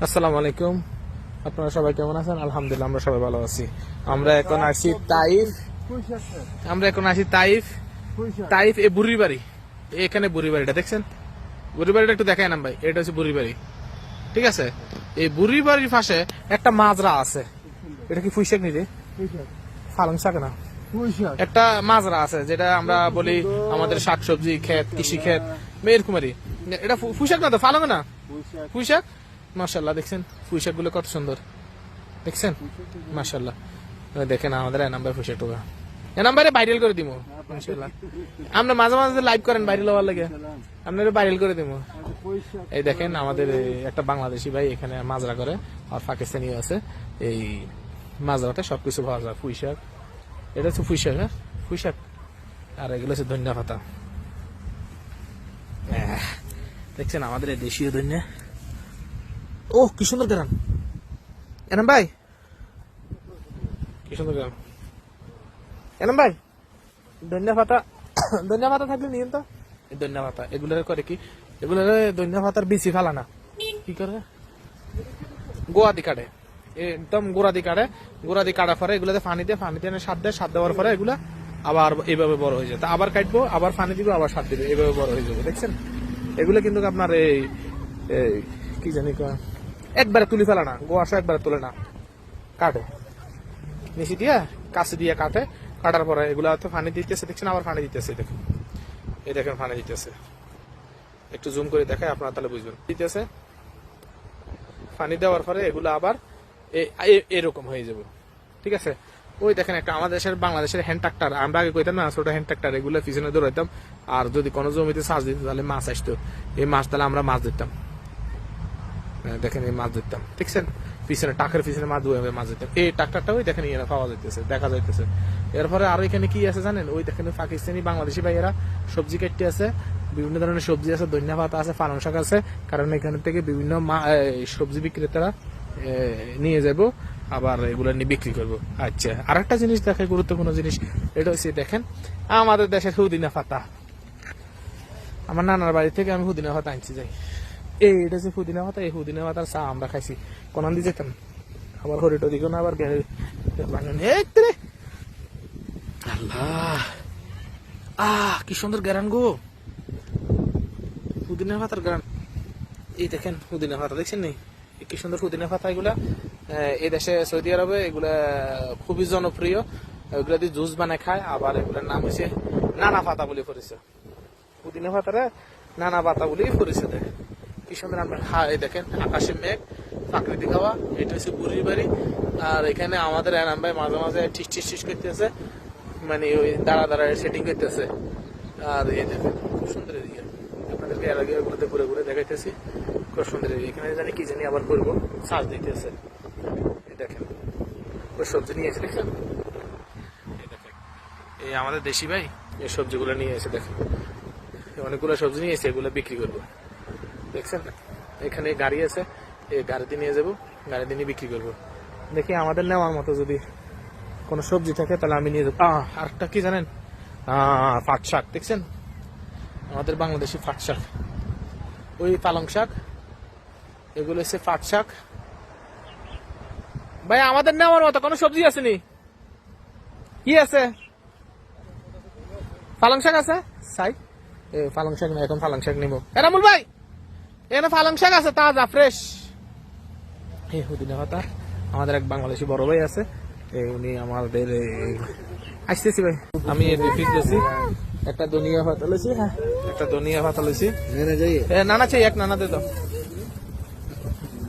আসসালামু আলাইকুম। আপনারা সবাই কেমন আছেন? আলহামদুলিল্লাহ, আমরা সবাই ভালো আছি। আমরা এখন আসছি তাইফ। আমরা এখন আসি তাইফ। তাইফ এ বুড়ির বাড়ি এখানে বুড়ির বাড়িটা দেখছেন? বুড়ির বাড়িটা একটু দেখায় না ভাই, এটা হচ্ছে বুড়ির বাড়ি ঠিক আছে? এই বুড়ির বাড়ির পাশে একটা মাজরা আছে। এটা কি ফুইশাক নিতে ফালং শাক না? একটা মাজরা আছে, যেটা আমরা বলি আমাদের শাকসবজি, ক্ষেত কৃষি ক্ষেত এরকমই এটা ফু- ফুইশাক না তো? ফালং না? পুঁইশাক। মার্শাল্লাহ দেখছেন? পুঁইশাকগুলো কত সুন্দর। দেখছেন? মার্শাল্লাহ দেখেন আমাদের এ নাম্বার পুঁইশাক টোকা এ নাম্বারে ভাইরাল করে দিব আমরা মাঝে মাঝে লাইভ করেন ভাইরাল হওয়ার লাগে। আপনারা ভাইরাল করে দিব এই দেখেন আমাদের একটা বাংলাদেশি ভাই এখানে মাজরা করে আর পাকিস্তানিও আছে। এই মাজরাতে সবকিছু পাওয়া যায় পুঁইশাক এটা হচ্ছে পুঁইশাক হ্যাঁ? পুঁইশাক আর এগুলো হচ্ছে ধনিয়া পাতা। আহ, দেখছেন আমাদের এই দেশীয় ধনিয়া। ও কি সুন্দর গ্রাম এনাম ভাই। কি সুন্দর গ্রাম এনাম ভাই ধনিয়া পাতা। ধনিয়া পাতা থাকলে নিন তো। ধনিয়া পাতা এগুলো করে কি? এগুলো ধনিয়া পাতার বিচি ফেলা না। কি করে? গোয়া দি কাটে। একদম গোড়া দি কাটে। গোড়া দি কাটার পরে এগুলোতে পানি দিয়ে পানি দিয়ে সার দেয়। সার দেওয়ার পরে এগুলা আবার এইভাবে বড় হয়ে যায়। তা আবার কাটবো আবার পানি দিব আবার সার দিবে। এইভাবে বড় হয়ে যাবে দেখছেন? এগুলো কিন্তু আপনার এই এই কি জানি কয়, একবারে তুলি ফেলা না, গোয়াশা একবারে তুলে না, কাটে। নিচি দিয়ে, কাছে দিয়ে কাটে, কাটার পরে এগুলা তো ফানি দিতেছে, দেখছেন? আবার ফানি দিতেছে, দেখুন। এই দেখেন, ফানি দিতেছে। একটু জুম করে দেখায় আপনারা তাহলে বুঝবেন। দিতেছে, ফানি দেওয়ার পরে এগুলো আবার এরকম হয়ে যাবে। ঠিক আছে? ওই দেখেন একটা আমাদের দেশের, বাংলাদেশের হ্যান্ড ট্রাক্টর আমরা আগে কইতাম না, ছোট হ্যান্ড ট্রাক্টর এগুলো পিছনে দৌড়াইতাম। আর যদি কোনো জমিতে চাষ দিত, তাহলে মাছ আসতো। এই মাছ তাহলে আমরা মাছ দিতাম দেখেন এই মাছ দিতাম ঠিকছেন পিছনে, টাকের পিছনে মাছ দুয়ে মাছ দিতাম এই ট্রাক্টরটা ওই দেখেন এরা পাওয়া যাইতেছে, দেখা যাইতেছে। এরপরে আরও এখানে কি আছে জানেন? ওই দেখেন পাকিস্তানি, বাংলাদেশি ভাইয়েরা সবজি কাটতে আছে, বিভিন্ন ধরনের সবজি আছে, ধনিয়া পাতা আছে, পালং শাক আছে, কারণ এখান থেকে বিভিন্ন সবজি বিক্রেতারা নিয়ে যাব আবার এগুলো নিয়ে বিক্রি করব। আচ্ছা আর একটা জিনিস দেখে গুরুত্বপূর্ণ জিনিস, এটা হচ্ছে দেখেন, আমাদের দেশের হুদিনা পাতা। আমার নানার বাড়ি থেকে আমি হুদিনা পাতা আনছি, যাই। এই এটা যে হুদিনা পাতা এই হুদিনা পাতার চা আমরা খাইছি। কোন দিয়ে যেতাম আবার হরিটো দিকে না আবার। আল্লাহ। আহ, কি সুন্দর গ্যারান গো। পুদিনা পাতার গ্রাম এই দেখেন পুদিনা পাতা দেখছেন নি কি সুন্দর পুদিনা পাতা এগুলা এই দেশে সৌদি আরবে এগুলা খুবই জনপ্রিয় এগুলা দিয়ে জুস বানায় খায় আবার এগুলার নাম হচ্ছে নানা পাতা বলে পরিচয় পুদিনা পাতারে নানা পাতা বলেই পরিচয় দেয় কি সুন্দর আমরা হা এই দেখেন, আকাশে মেঘ, প্রাকৃতিক হাওয়া, এটা হচ্ছে বুড়ির বাড়ি। আর এখানে আমাদের এনাম ভাই মাঝে মাঝে টিস টিস টিস করতেছে মানে ওই দাঁড়া দাঁড়া সেটিং করতেছে। আর এই দেখেন, খুব সুন্দর এদিকে। আপনাদেরকে এর আগে ওগুলোতে ঘুরে ঘুরে দেখাইতেছি, খুব সুন্দর। এখানে জানি কি জানি আবার করব, সাজ দিতেছে। দেখেন, ওই সবজি নিয়ে এসে দেখেন, এই আমাদের দেশি ভাই, এই সবজিগুলো নিয়ে এসে দেখেন। অনেকগুলো সবজি নিয়ে এসে এগুলো বিক্রি করব। দেখছেন? এখানে গাড়ি আছে এই গাড়িতে নিয়ে যাব গাড়িতে নিয়ে বিক্রি করব। দেখি আমাদের নেওয়ার মতো যদি কোনো সবজি থাকে তাহলে আমি নিয়ে যাব। আরেকটা কি জানেন? পাট শাক দেখছেন? আমাদের বাংলাদেশি পাট শাক। ওই পালং শাক এগুলো হচ্ছে পাট শাক। ভাই আমাদের নেওয়ার মতো কোনো সবজি আসেনি। কি আছে? পালং শাক আছে? সাই এ পালং শাক না এখন পালং শাক নিব। এরামুল ভাই! এখানে পালং শাক আছে তাজা ফ্রেশ এই হুদিনা পাতা আমাদের এক বাংলাদেশি বড় ভাই আছে। উনি আমাদের এই- আসতেছি ভাই। আমি ফিরতেছি একটা দুনিয়া পাতা লইছি হ্যাঁ একটা দুনিয়া পাতা লইছি এ নানা চাই এক নানা দে তো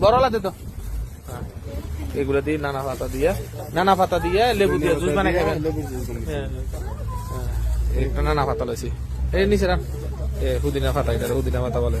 বড়লা দে তো হ্যাঁ। এগুলো দিয়ে নানা পাতা দিয়ে নানা পাতা দিয়ে লেবু দিয়ে জুস বানাই খাবেন। হ্যাঁ, হ্যাঁ। একটা নানা পাতা লইছি এই নিচে রান। এ হুদিনা পাতা এটা হুদিনা পাতা বলে।